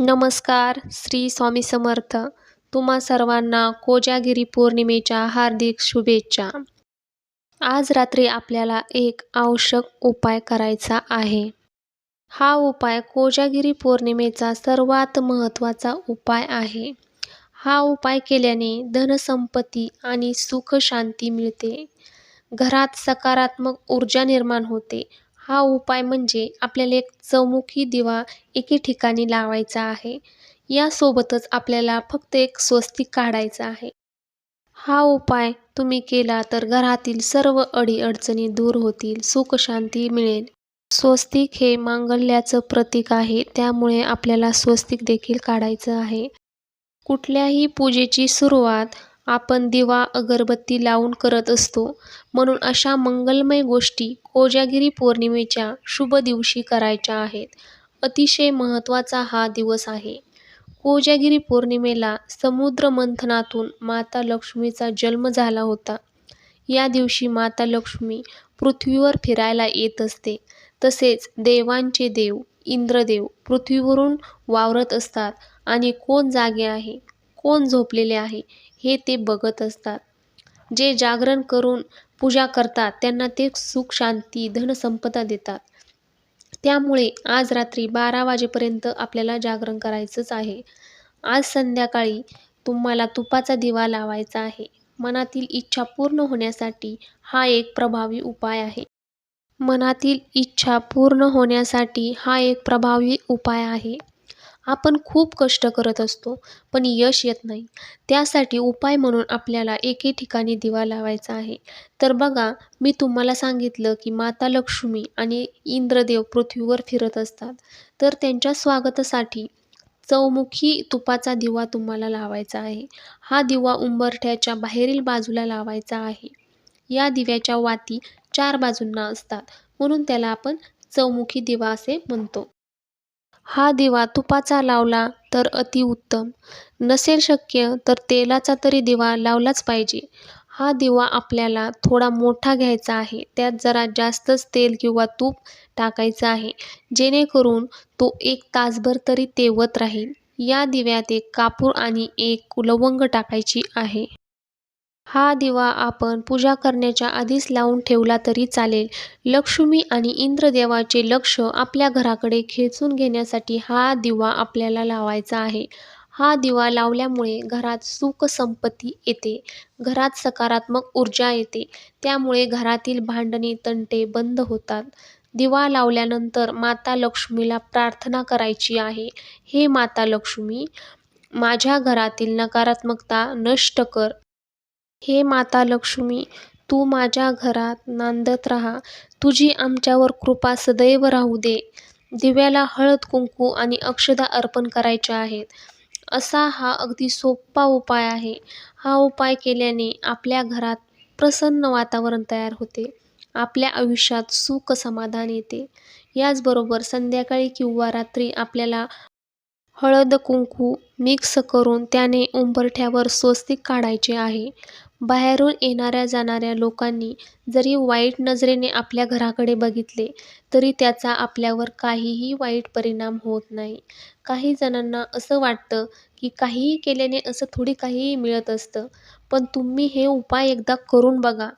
नमस्कार श्री स्वामी समर्थ. तुम्हा सर्वांना कोजागिरी पौर्णिमेच्या हार्दिक शुभेच्छा. आज रात्री आपल्याला एक आवश्यक उपाय करायचा आहे. हा उपाय कोजागिरी पौर्णिमेचा सर्वात महत्त्वाचा उपाय आहे. हा उपाय केल्याने धनसंपत्ती आणि सुख शांती मिळते. घरात सकारात्मक ऊर्जा निर्माण होते हा उपाय म्हणजे आपल्याला एक चौमुखी दिवा एके ठिकाणी लावायचा आहे. यासोबतच आपल्याला फक्त एक स्वस्तिक काढायचा आहे. हा उपाय तुम्ही केला तर घरातील सर्व अडीअडचणी दूर होतील सुखशांती मिळेल. स्वस्तिक हे मांगल्याचं प्रतीक आहे त्यामुळे आपल्याला स्वस्तिक देखील काढायचं आहे. कुठल्याही पूजेची सुरुवात आपण दिवा अगरबत्ती लावून करत असतो. म्हणून अशा मंगलमय गोष्टी कोजागिरी पौर्णिमेच्या शुभ दिवशी करायच्या आहेत. अतिशय महत्त्वाचा हा दिवस आहे. कोजागिरी पौर्णिमेला समुद्र मंथनातून माता लक्ष्मीचा जन्म झाला होता. या दिवशी माता लक्ष्मी पृथ्वीवर फिरायला येत असते. तसेच देवांचे देव इंद्रदेव पृथ्वीवरून वावरत असतात. आणि कोण जागे आहे? कोण झोपलेले आहे? हे ते बघत असतात. जे जागरण करून पूजा करतात त्यांना ते सुख शांती धनसंपदा देतात. त्यामुळे आज रात्री बारा वाजेपर्यंत आपल्याला जागरण करायचंच आहे. आज संध्याकाळी तुम्हाला तुपाचा दिवा लावायचा आहे. मनातील इच्छा पूर्ण होण्यासाठी हा एक प्रभावी उपाय आहे. मनातील इच्छा पूर्ण होण्यासाठी हा एक प्रभावी उपाय आहे. आपण खूप कष्ट करत असतो पण यश येत नाही. त्यासाठी उपाय म्हणून आपल्याला एके ठिकाणी दिवा लावायचा आहे. तर बघा मी तुम्हाला सांगितलं की माता लक्ष्मी आणि इंद्रदेव पृथ्वीवर फिरत असतात. तर त्यांच्या स्वागतासाठी चौमुखी तुपाचा दिवा तुम्हाला लावायचा आहे. हा दिवा उंबरठ्याच्या बाहेरील बाजूला लावायचा आहे. या दिव्याच्या वाती चार बाजूंना असतात. म्हणून त्याला आपण चौमुखी दिवा असे म्हणतो. हा दिवा तुपाचा लावला तर अतिउत्तम नसेल शक्य तर तेलाचा तरी दिवा लावलाच पाहिजे. हा दिवा आपल्याला थोडा मोठा घ्यायचा आहे. त्यात जरा जास्तच तेल किंवा तूप टाकायचं आहे. जेणेकरून तो एक तासभर तरी तेवत राहील. या दिव्यात एक कापूर आणि एक लवंग टाकायची आहे. हा दिवा आपण पूजा करण्याच्या आधीच लावून ठेवला तरी चालेल. लक्ष्मी आणि इंद्रदेवाचे लक्ष आपल्या घराकडे खेचून घेण्यासाठी हा दिवा आपल्याला लावायचा आहे. हा दिवा लावल्यामुळे घरात सुख संपत्ती येते. घरात सकारात्मक ऊर्जा येते. त्यामुळे घरातील भांडणे तंटे बंद होतात. दिवा लावल्यानंतर माता लक्ष्मीला प्रार्थना करायची आहे. हे माता लक्ष्मी माझ्या घरातील नकारात्मकता नष्ट कर. हे माता लक्ष्मी तू माझ्या घरात नांदत राहा. तुझी आमच्यावर कृपा सदैव राहू दे. दिव्याला हळद कुंकू आणि अक्षदा अर्पण करायच्या आहेत. असा हा अगदी सोपा उपाय आहे. हा उपाय केल्याने आपल्या घरात प्रसन्न वातावरण तयार होते. आपल्या आयुष्यात सुख समाधान येते. याचबरोबर संध्याकाळी किंवा रात्री आपल्याला हळद कुंकू मिक्स करून त्याने उंबरठ्यावर स्वस्तिक काढायचे आहे. बाहेरून येणाऱ्या जाणाऱ्या लोकांनी जरी वाईट नजरेने आपल्या घराकडे बघितले तरी त्याचा आपल्यावर काहीही वाईट परिणाम होत नाही. काही जणांना असं वाटतं की काहीही केल्याने असं थोडी काहीही मिळत असतं पण तुम्ही हे उपाय एकदा करून बघा.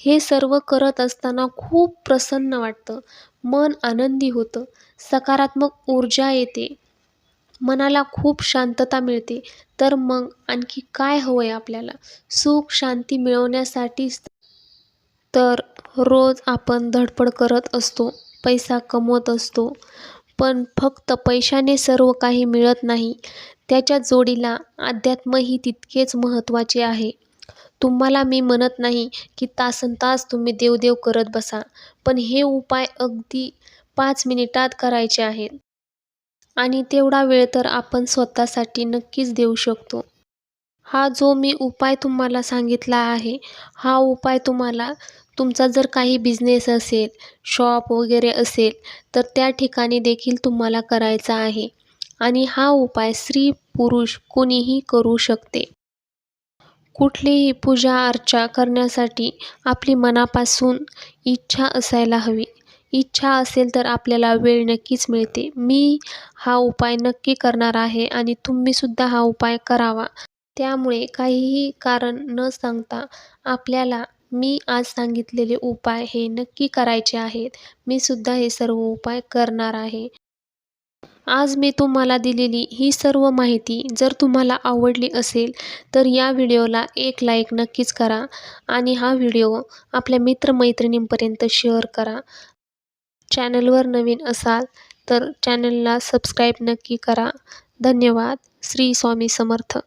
हे सर्व करत असताना खूप प्रसन्न वाटतं. मन आनंदी होतं. सकारात्मक ऊर्जा येते. मनाला खूप शांतता मिळते. तर मग आणखी काय हवं आहे आपल्याला? सुख शांती मिळवण्यासाठीच तर रोज आपण धडपड करत असतो पैसा कमवत असतो. पण फक्त पैशाने सर्व काही मिळत नाही. त्याच्या जोडीला अध्यात्मही तितकेच महत्त्वाचे आहे. तुम्हाला मी म्हणत नाही की तासनतास तुम्ही देवदेव करत बसा. पण हे उपाय अगदी पाच मिनिटात करायचे आहेत. आणि तेवढा वेळ तर आपण स्वतःसाठी नक्कीच देऊ शकतो. हा जो मी उपाय तुम्हाला सांगितला आहे हा उपाय तुम्हाला तुमचा जर काही बिझनेस असेल शॉप वगैरे असेल तर त्या ठिकाणी देखील तुम्हाला करायचा आहे. आणि हा उपाय स्त्री पुरुष कोणीही करू शकते. कुठलीही पूजा अर्चा करण्यासाठी आपली मनापासून इच्छा असायला हवी. इच्छा असेल तर आपल्याला वेळ नक्कीच मिळते. मी हा उपाय नक्की करणार आहे आणि तुम्हीसुद्धा हा उपाय करावा. त्यामुळे काहीही कारण न सांगता आपल्याला मी आज सांगितलेले उपाय हे नक्की करायचे आहेत. मी सुद्धा हे सर्व उपाय करणार आहे. आज मी तुम्हाला दिलेली ही सर्व माहिती जर तुम्हाला आवडली असेल तर या व्हिडिओला एक लाईक नक्कीच करा आणि हा व्हिडिओ आपल्या मित्रमैत्रिणींपर्यंत शेअर करा. चॅनलवर नवीन असाल तर चॅनलला सबस्क्राईब नक्की करा. धन्यवाद. श्री स्वामी समर्थ.